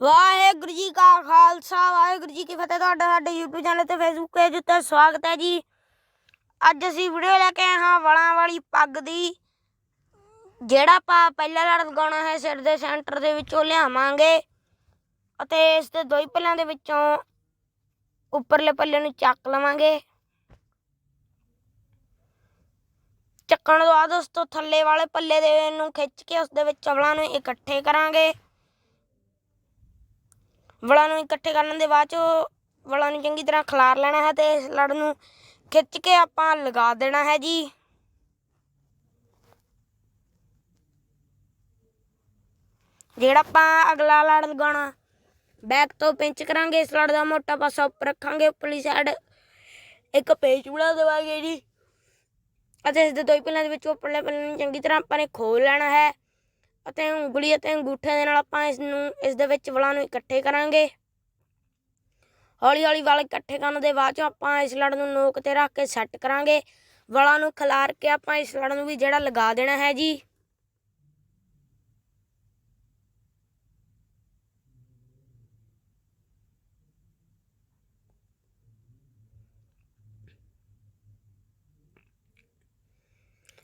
ਵਾਹਿਗੁਰੂ ਜੀ ਕਾ ਖਾਲਸਾ, ਵਾਹਿਗੁਰੂ ਜੀ ਕੀ ਫਤਿਹ। ਤੁਹਾਡਾ ਸਾਡੇ YouTube ਚੈਨਲ ਤੇ Facebook ਪੇਜ ਉੱਤੇ ਸਵਾਗਤ ਹੈ ਜੀ। ਅੱਜ ਅਸੀਂ ਵੀਡੀਓ ਲੈ ਕੇ ਆਏ ਹਾਂ ਵਲਾਂ ਵਾਲੀ ਪੱਗ ਦੀ, ਜਿਹੜਾ ਆਪਾਂ ਪਹਿਲਾ ਲੜ ਲਗਾਉਣਾ ਹੈ ਸਿਰ ਦੇ ਸੈਂਟਰ ਦੇ ਵਿੱਚੋਂ ਲਿਆਵਾਂਗੇ ਅਤੇ ਇਸ ਦੇ ਦੋ ਹੀ ਪੱਲਿਆਂ ਦੇ ਵਿੱਚੋਂ ਉੱਪਰਲੇ ਪੱਲੇ ਨੂੰ ਚੱਕ ਲਵਾਂਗੇ। ਚੱਕਣ ਤੋਂ ਬਾਅਦ ਉਸ ਤੋਂ ਥੱਲੇ ਵਾਲੇ ਪੱਲੇ ਦੇ ਨੂੰ ਖਿੱਚ ਕੇ ਉਸ ਦੇ ਵਿੱਚ ਚਵਲਾਂ ਨੂੰ ਇਕੱਠੇ ਕਰਾਂਗੇ। ਵਲਾਂ ਨੂੰ ਇਕੱਠੇ ਕਰਨ ਦੇ ਬਾਅਦ ਚ ਵਲਾਂ ਨੂੰ ਚੰਗੀ ਤਰ੍ਹਾਂ ਖਿਲਾਰ ਲੈਣਾ ਹੈ ਤੇ ਇਸ ਲੜ ਨੂੰ ਖਿੱਚ ਕੇ ਆਪਾਂ ਲਗਾ ਦੇਣਾ ਹੈ ਜੀ। ਜਿਹੜਾ ਆਪਾਂ ਅਗਲਾ ਲੜ ਲਗਾਉਣਾ ਬੈਕ ਤੋਂ ਪਿੰਚ ਕਰਾਂਗੇ, ਇਸ ਲੜ ਦਾ ਮੋਟਾ ਪਾਸਾ ਉੱਪਰ ਰੱਖਾਂਗੇ, ਉੱਪਰਲੀ ਸਾਈਡ ਇੱਕ ਪੇਚ ਬਣਾ ਦੇਵਾਂਗੇ ਜੀ। ਅਤੇ ਇਸ ਦੇ ਦੋ ਹੀ ਪੱਲਿਆਂ ਦੇ ਵਿੱਚ ਉੱਪਰਲੇ ਪੱਲੇ ਨੂੰ ਚੰਗੀ ਤਰ੍ਹਾਂ ਆਪਾਂ ਨੇ ਖੋਲ ਲੈਣਾ ਹੈ। ਅਤੇ ਉਂਗਲੀ ਅਤੇ ਅੰਗੂਠੇ ਦੇ ਨਾਲ ਆਪਾਂ ਇਸ ਨੂੰ ਇਸ ਦੇ ਵਿੱਚ ਵਲਾਂ ਨੂੰ ਇਕੱਠੇ ਕਰਾਂਗੇ। ਹੌਲੀ ਹੌਲੀ ਵਲ ਇਕੱਠੇ ਕਰਨ ਦੇ ਬਾਅਦ ਚ ਆਪਾਂ ਇਸ ਲੜ ਨੂੰ ਨੋਕ ਤੇ ਰੱਖ ਕੇ ਸੈੱਟ ਕਰਾਂਗੇ। ਵਲਾਂ ਨੂੰ ਖਿਲਾਰ ਕੇ ਆਪਾਂ ਇਸ ਲੜ ਨੂੰ ਵੀ ਜਿਹੜਾ ਲਗਾ ਦੇਣਾ ਹੈ ਜੀ।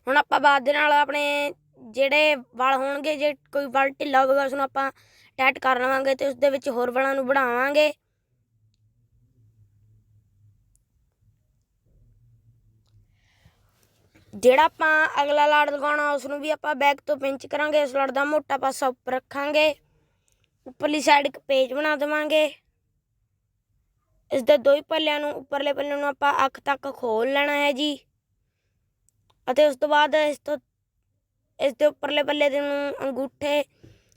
ਹੁਣ ਆਪਾਂ ਬਾਅਦ ਦੇ ਨਾਲ ਆਪਣੇ ਜਿਹੜੇ ਵਲ ਹੋਣਗੇ, ਜੇ ਕੋਈ ਵਲ ਢਿੱਲਾ ਹੋਵੇਗਾ ਉਸ ਨੂੰ ਆਪਾਂ ਟੈਟ ਕਰ ਲਵਾਂਗੇ ਤੇ ਉਸ ਦੇ ਵਿੱਚ ਹੋਰ ਵਲਾਂ ਨੂੰ ਬਣਾਵਾਂਗੇ। ਜਿਹੜਾ ਆਪਾਂ ਅਗਲਾ ਲੜ ਲਗਾਉਣਾ, ਉਸ ਨੂੰ ਵੀ ਆਪਾਂ ਬੈਕ ਤੋਂ ਪਿੰਚ ਕਰਾਂਗੇ ਇਸ ਲੜ ਦਾ ਮੋਟਾ ਪਾਸਾ ਉੱਪਰ ਰੱਖਾਂਗੇ। ਉੱਪਰਲੀ ਸਾਈਡ ਇੱਕ ਪੇਜ ਬਣਾ ਦੇਵਾਂਗੇ। ਇਸ ਦੇ ਦੋ ਹੀ ਪੱਲਿਆਂ ਨੂੰ, ਉੱਪਰਲੇ ਪੱਲੇ ਨੂੰ ਆਪਾਂ ਅੱਖ ਤੱਕ ਖੋਲ ਲੈਣਾ ਹੈ ਜੀ। ਅਤੇ ਉਸ ਤੋਂ ਬਾਅਦ ਇਸ ਤੋਂ ਇਸ ਦੇ ਉੱਪਰਲੇ ਪੱਲੇ ਦੇ ਨੂੰ ਅੰਗੂਠੇ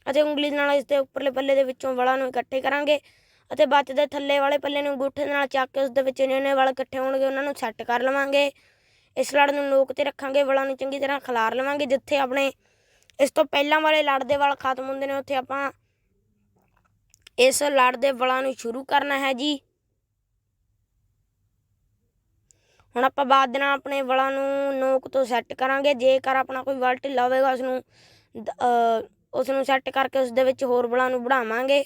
ਅਤੇ ਉਂਗਲੀ ਨਾਲ ਇਸ ਦੇ ਉੱਪਰਲੇ ਪੱਲੇ ਦੇ ਵਿੱਚੋਂ ਵਲਾਂ ਨੂੰ ਇਕੱਠੇ ਕਰਾਂਗੇ ਅਤੇ ਬਚਦੇ ਥੱਲੇ ਵਾਲੇ ਪੱਲੇ ਨੂੰ ਅੰਗੂਠੇ ਨਾਲ ਚੱਕ ਕੇ ਉਸ ਦੇ ਵਿੱਚ ਇੰਨੇ ਵਲ ਇਕੱਠੇ ਹੋਣਗੇ, ਉਹਨਾਂ ਨੂੰ ਸੈੱਟ ਕਰ ਲਵਾਂਗੇ। ਇਸ ਲੜ ਨੂੰ ਨੋਕ ਤੇ ਰੱਖਾਂਗੇ, ਵਲਾਂ ਨੂੰ ਚੰਗੀ ਤਰ੍ਹਾਂ ਖਿਲਾਰ ਲਵਾਂਗੇ, ਜਿੱਥੇ ਆਪਣੇ ਇਸ ਤੋਂ ਪਹਿਲਾਂ ਵਾਲੇ ਲੜ ਦੇ ਵਲ ਖਤਮ ਹੁੰਦੇ ਨੇ, ਉੱਥੇ ਆਪਾਂ ਇਸ ਲੜ ਦੇ ਵਲਾਂ ਨੂੰ ਸ਼ੁਰੂ ਕਰਨਾ ਹੈ ਜੀ। ਹੁਣ ਆਪਾਂ ਬਾਅਦ ਦੇ ਨਾਲ ਆਪਣੇ ਵਲਾਂ ਨੂੰ ਨੋਕ ਤੋਂ ਸੈੱਟ ਕਰਾਂਗੇ। ਜੇਕਰ ਆਪਣਾ ਕੋਈ ਵਲ ਢਿੱਲਾ ਹੋਵੇਗਾ ਉਸ ਨੂੰ ਦ- ਅਹ ਉਸ ਨੂੰ ਸੈੱਟ ਕਰਕੇ ਉਸ ਦੇ ਵਿੱਚ ਹੋਰ ਵਲਾਂ ਨੂੰ बढ़ाਵਾਂਗੇ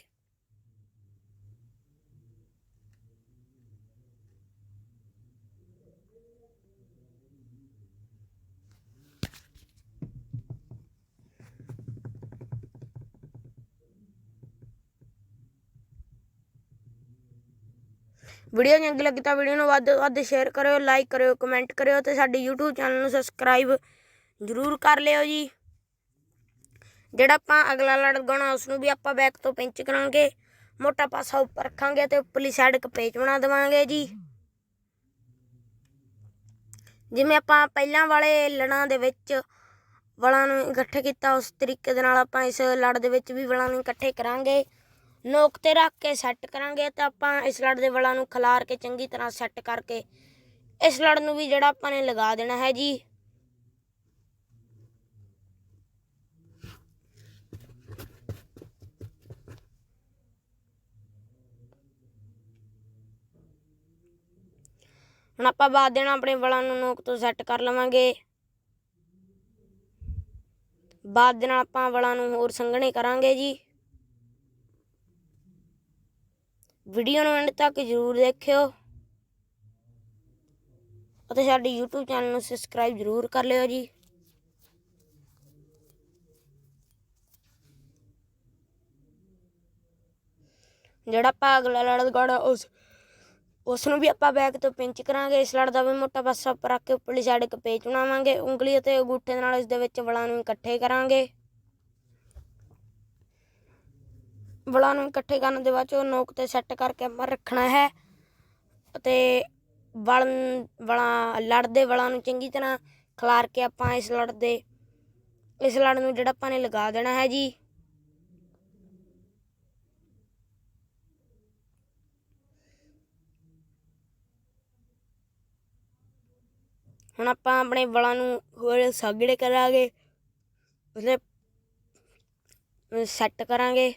ਵੀਡੀਓ ਚੰਗੀ ਲੱਗੀ ਤਾਂ ਵੀਡੀਓ ਨੂੰ ਵੱਧ ਤੋਂ ਵੱਧ ਸ਼ੇਅਰ ਕਰਿਓ ਲਾਈਕ ਕਰਿਓ ਕਮੈਂਟ ਕਰਿਓ ਤੇ ਸਾਡੇ YouTube ਚੈਨਲ ਨੂੰ ਸਬਸਕ੍ਰਾਈਬ ਜ਼ਰੂਰ ਕਰ ਲਿਓ ਜੀ। ਜਿਹੜਾ ਆਪਾਂ ਅਗਲਾ ਲੜ ਲਗਾਉਣਾ ਉਸ ਨੂੰ ਵੀ ਆਪਾਂ ਬੈਕ ਤੋਂ ਪਿੰਚ ਕਰਾਂਗੇ, ਮੋਟਾ ਪਾਸਾ ਉੱਪਰ ਰੱਖਾਂਗੇ ਤੇ ਉੱਪਰਲੀ ਸਾਈਡ ਇੱਕ ਪੇਚ ਬਣਾ ਦੇਵਾਂਗੇ ਜੀ। ਜਿਵੇਂ ਆਪਾਂ ਪਹਿਲਾਂ ਵਾਲੇ ਲੜਾਂ ਦੇ ਵਿੱਚ ਵਲਾਂ ਨੂੰ ਇਕੱਠੇ ਕੀਤਾ, ਉਸ ਤਰੀਕੇ ਦੇ ਨਾਲ ਆਪਾਂ ਇਸ ਲੜ ਦੇ ਵਿੱਚ ਵੀ ਵਲਾਂ ਨੂੰ ਇਕੱਠੇ ਕਰਾਂਗੇ। ਨੋਕ ਤੇ ਰੱਖ ਕੇ ਸੈੱਟ ਕਰਾਂਗੇ ਤਾਂ ਆਪਾਂ ਇਸ ਲੜ ਦੇ ਵਲਾਂ ਨੂੰ ਖਿਲਾਰ ਕੇ ਚੰਗੀ ਤਰ੍ਹਾਂ ਸੈੱਟ ਕਰਕੇ ਇਸ ਲੜ ਨੂੰ ਵੀ ਜਿਹੜਾ ਆਪਾਂ ਨੇ ਲਗਾ ਦੇਣਾ ਹੈ ਜੀ। ਹੁਣ ਆਪਾਂ ਬਾਅਦ ਦੇਣਾ ਆਪਣੇ ਵਲਾਂ ਨੂੰ ਨੋਕ ਤੋਂ ਸੈੱਟ ਕਰ ਲਵਾਂਗੇ। ਬਾਅਦ ਦੇ ਨਾਲ ਆਪਾਂ ਵਲਾਂ ਨੂੰ ਹੋਰ ਸੰਘਣੇ ਕਰਾਂਗੇ ਜੀ। ਵੀਡੀਓ ਨੂੰ ਐਂਡ ਤੱਕ ਜ਼ਰੂਰ ਦੇਖਿਓ। ਅਤੇ ਸਾਡੇ YouTube ਚੈਨਲ ਨੂੰ ਸਬਸਕ੍ਰਾਈਬ ਜ਼ਰੂਰ ਕਰ ਲਿਓ ਜੀ। ਜਿਹੜਾ ਆਪਾਂ ਅਗਲਾ ਲੜ ਉਸ ਉਸ ਨੂੰ ਵੀ ਆਪਾਂ ਬੈਕ ਤੋਂ ਪਿੰਚ ਕਰਾਂਗੇ। ਇਸ ਲੜ ਦਾ ਵੀ ਮੋਟਾ ਪਾਸਾ ਉੱਪਰ ਰੱਖ ਕੇ ਉੱਪਰਲੀ ਸਾਈਡ ਇੱਕ ਪੇਚ ਬਣਾਵਾਂਗੇ। ਉਂਗਲੀ ਅਤੇ ਅੰਗੂਠੇ ਦੇ ਨਾਲ ਇਸ ਦੇ ਵਿੱਚ ਵਲਾਂ ਨੂੰ ਇਕੱਠੇ ਕਰਾਂਗੇ। ਵਲਾਂ ਨੂੰ ਇਕੱਠੇ ਕਰਨ ਦੇ ਬਾਅਦ ਚੋਂ ਨੋਕ ਤੇ ਸੈੱਟ ਕਰਕੇ ਆਪਾਂ ਰੱਖਣਾ ਹੈ। ਅਤੇ ਵਲ ਵਲਾਂ ਲੜ ਦੇ ਵਲਾਂ ਨੂੰ ਚੰਗੀ ਤਰ੍ਹਾਂ ਖਲਾਰ ਕੇ ਆਪਾਂ ਇਸ ਲੜ ਦੇ, ਇਸ ਲੜ ਨੂੰ ਜਿਹੜਾ ਆਪਾਂ ਨੇ ਲਗਾ ਦੇਣਾ ਹੈ ਜੀ। ਹੁਣ ਆਪਾਂ ਆਪਣੇ ਵਲਾਂ ਨੂੰ ਹੋਰ ਸਾਗੜੇ ਕਰਾਂਗੇ ਉਸਲੇ ਸੈੱਟ ਕਰਾਂਗੇ।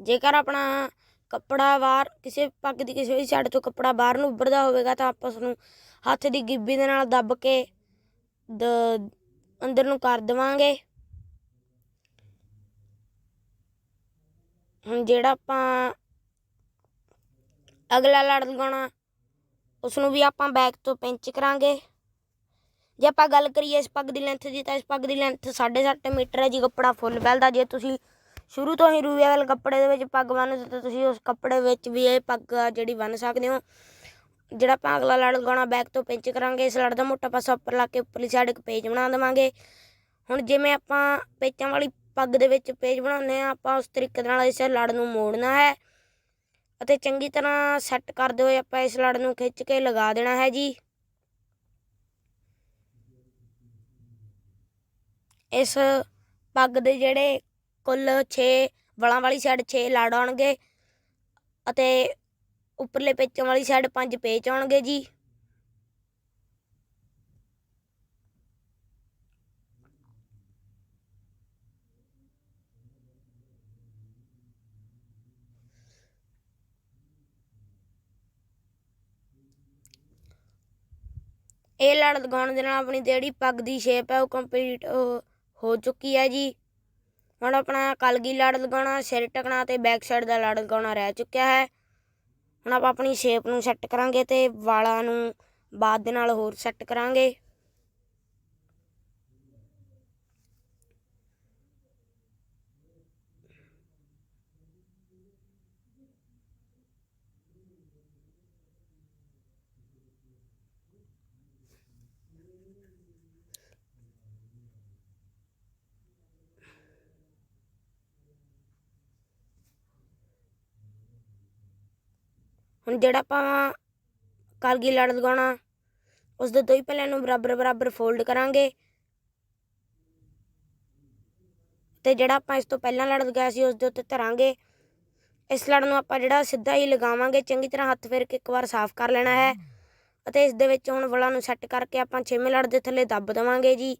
ਜੇਕਰ ਆਪਣਾ ਕੱਪੜਾ ਬਾਹਰ ਕਿਸੇ ਪੱਗ ਦੀ ਕਿਸੇ ਵੀ ਸਾਈਡ ਤੋਂ ਕੱਪੜਾ ਬਾਹਰ ਨੂੰ ਉੱਭਰਦਾ ਹੋਵੇਗਾ ਤਾਂ ਆਪਾਂ ਉਸ ਨੂੰ ਹੱਥ ਦੀ ਗਿੱਬੀ ਦੇ ਨਾਲ ਦੱਬ ਕੇ ਦ, ਅੰਦਰ ਨੂੰ ਕਰ ਦੇਵਾਂਗੇ। ਹੁਣ ਜਿਹੜਾ ਆਪਾਂ ਅਗਲਾ ਲੜ ਲਗਾਉਣਾ ਉਸ ਨੂੰ ਵੀ ਆਪਾਂ ਬੈਕ ਤੋਂ ਪਿੰਚ ਕਰਾਂਗੇ। ਜੇ ਆਪਾਂ ਗੱਲ ਕਰੀਏ ਇਸ ਪੱਗ ਦੀ ਲੈਂਥ ਦੀ, ਤਾਂ ਇਸ ਪੱਗ ਦੀ ਲੈਂਥ 7.5 ਮੀਟਰ ਹੈ ਜੀ, ਕੱਪੜਾ ਫੁੱਲ ਬੈਲਦਾ ਜੇ ਤੁਸੀਂ ਸ਼ੁਰੂ ਤੋਂ ਹੀ ਰੂਵੇ ਵਾਲੇ ਕੱਪੜੇ ਦੇ ਵਿੱਚ ਪੱਗ ਬੰਨ੍ਹਦੇ ਤਾਂ ਤੁਸੀਂ ਉਸ ਕੱਪੜੇ ਵਿੱਚ ਵੀ ਇਹ ਪੱਗ ਆ ਜਿਹੜੀ ਬੰਨ੍ਹ ਸਕਦੇ ਹੋ। ਜਿਹੜਾ ਆਪਾਂ ਅਗਲਾ ਲੜ ਲਗਾਉਣਾ ਬੈਕ ਤੋਂ ਪਿੰਚ ਕਰਾਂਗੇ, ਇਸ ਲੜ ਦਾ ਮੋਟਾ ਪਾਸਾ ਉੱਪਰ ਲਾ ਕੇ, ਉੱਪਰਲੀ ਸਾਈਡ ਇੱਕ ਪੇਜ ਬਣਾ ਦੇਵਾਂਗੇ। ਹੁਣ ਜਿਵੇਂ ਆਪਾਂ ਪੇਚਾਂ ਵਾਲੀ ਪੱਗ ਦੇ ਵਿੱਚ ਪੇਜ ਬਣਾਉਂਦੇ ਆ ਆਪਾਂ ਉਸ ਤਰੀਕੇ ਦੇ ਨਾਲ ਇਸ ਲੜ ਨੂੰ ਮੋੜਨਾ ਹੈ ਅਤੇ ਚੰਗੀ ਤਰ੍ਹਾਂ ਸੈੱਟ ਕਰਦੇ ਹੋਏ ਆਪਾਂ ਇਸ ਲੜ ਨੂੰ ਖਿੱਚ ਕੇ ਲਗਾ ਦੇਣਾ ਹੈ ਜੀ। ਇਸ ਪੱਗ ਦੇ ਜਿਹੜੇ ਕੁੱਲ 6 ਵਲਾਂ ਵਾਲੀ ਸਾਈਡ 6 ਲੜ ਆਉਣਗੇ ਅਤੇ ਉੱਪਰਲੇ ਪੇਚਾਂ ਵਾਲੀ ਸਾਈਡ 5 ਪੇਚ ਆਉਣਗੇ ਜੀ। ਇਹ ਲੜ ਲਗਾਉਣ ਦੇ ਨਾਲ ਆਪਣੀ ਜਿਹੜੀ ਪੱਗ ਦੀ ਸ਼ੇਪ ਹੈ ਉਹ ਕੰਪਲੀਟ ਹੋ ਚੁੱਕੀ ਹੈ ਜੀ। ਹੁਣ ਆਪਣਾ ਕਲਗੀ ਲੜ ਲਗਾਉਣਾ, ਸਿਰ ਟਕਣਾ ਤੇ ਬੈਕ ਸਾਈਡ ਦਾ ਲੜ ਲਗਾਉਣਾ ਰਹਿ ਚੁੱਕਿਆ ਹੈ। ਹੁਣ ਆਪਾਂ ਆਪਣੀ ਸ਼ੇਪ ਨੂੰ ਸੈੱਟ ਕਰਾਂਗੇ ਤੇ ਵਾਲਾਂ ਨੂੰ ਬਾਅਦ ਦੇ ਨਾਲ ਹੋਰ ਸੈੱਟ ਕਰਾਂਗੇ। ਹੁਣ ਜਿਹੜਾ ਆਪਾਂ ਕਲਗੀ ਲੜ ਲਗਾਉਣਾ ਉਸ ਦੇ ਦੋਈ ਪਹਿਲਾਂ ਨੂੰ ਬਰਾਬਰ ਬਰਾਬਰ ਫੋਲਡ ਕਰਾਂਗੇ। ਤੇ ਜਿਹੜਾ ਆਪਾਂ ਇਸ ਤੋਂ ਪਹਿਲਾਂ ਲੜ ਲਗਾਇਆ ਸੀ ਉਸ ਦੇ ਉੱਤੇ ਧਰਾਂਗੇ। ਇਸ ਲੜ ਨੂੰ ਆਪਾਂ ਜਿਹੜਾ ਸਿੱਧਾ ਹੀ ਲਗਾਵਾਂਗੇ ਚੰਗੀ ਤਰ੍ਹਾਂ ਹੱਥ ਫੇਰ ਕੇ ਇੱਕ ਵਾਰ ਸਾਫ਼ ਕਰ ਲੈਣਾ ਹੈ। ਅਤੇ ਇਸ ਦੇ ਵਿੱਚ ਹੁਣ ਵਲਾਂ ਨੂੰ ਸੈੱਟ ਕਰਕੇ ਆਪਾਂ ਛੇਵੇਂ ਲੜ ਦੇ ਥੱਲੇ ਦੱਬ ਦੇਵਾਂਗੇ ਜੀ।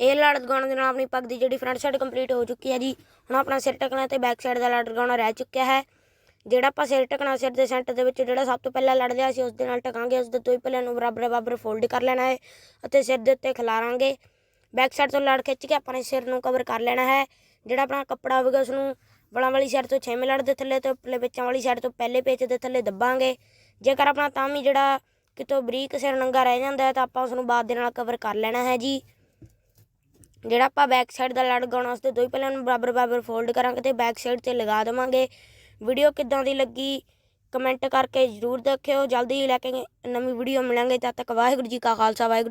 ਇਹ ਲੜ ਲਗਾਉਣ ਦੇ ਨਾਲ ਆਪਣੀ ਪੱਗ ਦੀ ਜਿਹੜੀ ਫਰੰਟ ਸਾਈਡ ਕੰਪਲੀਟ ਹੋ ਚੁੱਕੀ ਹੈ ਜੀ। ਹੁਣ ਆਪਣਾ ਸਿਰ ਟਕਣਾ ਤੇ ਬੈਕ ਸਾਈਡ ਦਾ ਲੜ ਲਗਾਉਣਾ ਰਹਿ ਚੁੱਕਿਆ ਹੈ। ਜਿਹੜਾ ਆਪਾਂ ਸਿਰ ਟਕਣਾ ਸਿਰ ਦੇ ਸੈਂਟਰ ਦੇ ਵਿੱਚ ਜਿਹੜਾ ਸਭ ਤੋਂ ਪਹਿਲਾਂ ਲੜ ਲਿਆ ਸੀ, ਉਸ ਦੇ ਨਾਲ ਟਕਾਂਗੇ ਉਸ ਦੇ ਦੋ ਹੀ ਪੱਲਿਆਂ ਨੂੰ ਬਰਾਬਰ ਬਰਾਬਰ ਫੋਲਡ ਕਰ ਲੈਣਾ ਹੈ ਅਤੇ ਸਿਰ ਦੇ ਉੱਤੇ ਖਿਲਾਰਾਂਗੇ। ਬੈਕ ਸਾਈਡ ਤੋਂ ਲੜ ਖਿੱਚ ਕੇ ਆਪਾਂ ਨੇ ਸਿਰ ਨੂੰ ਕਵਰ ਕਰ ਲੈਣਾ ਹੈ। ਜਿਹੜਾ ਆਪਣਾ ਕੱਪੜਾ ਹੋਵੇਗਾ ਉਸ ਨੂੰ ਵਲਾਂ ਵਾਲੀ ਸਾਈਡ ਤੋਂ ਛੇਵੇਂ ਲੜ ਦੇ ਥੱਲੇ ਤੇ ਉੱਪਰਲੇ ਵਿੱਚਾਂ ਵਾਲੀ ਸਾਈਡ ਤੋਂ ਪਹਿਲੇ ਪੇਚ ਦੇ ਥੱਲੇ ਦੱਬਾਂਗੇ। ਜੇਕਰ ਆਪਣਾ ਤਾਂ ਵੀ ਜਿਹੜਾ ਕਿਤੋਂ ਬਰੀਕ ਸਿਰ ਨੰਗਾ ਰਹਿ ਜਾਂਦਾ ਹੈ, ਤਾਂ ਆਪਾਂ ਉਸ ਨੂੰ ਬਾਅਦ ਦੇ ਨਾਲ ਕਵਰ ਕਰ ਲੈਣਾ ਹੈ ਜੀ। ਜਿਹੜਾ ਆਪਾਂ ਬੈਕ ਸਾਈਡ ਦਾ ਲੜ ਗਾਉਣਾ ਉਸ ਦੇ ਦੋ ਹੀ ਪਹਿਲਾਂ ਨੂੰ ਬਰਾਬਰ ਬਰਾਬਰ ਫੋਲਡ ਕਰਾਂਗੇ ਤੇ ਬੈਕ ਸਾਈਡ ਤੇ ਲਗਾ ਦੇਵਾਂਗੇ। ਵੀਡੀਓ ਕਿੱਦਾਂ ਦੀ ਲੱਗੀ ਕਮੈਂਟ ਕਰਕੇ ਜ਼ਰੂਰ ਦੱਸਿਓ ਜਲਦੀ ਹੀ ਲੈ ਕੇ ਨਵੀਂ ਵੀਡੀਓ ਮਿਲਾਂਗੇ। ਤਦ ਤੱਕ ਵਾਹਿਗੁਰੂ ਜੀ ਕਾ ਖਾਲਸਾ, ਵਾਹਿਗੁਰੂ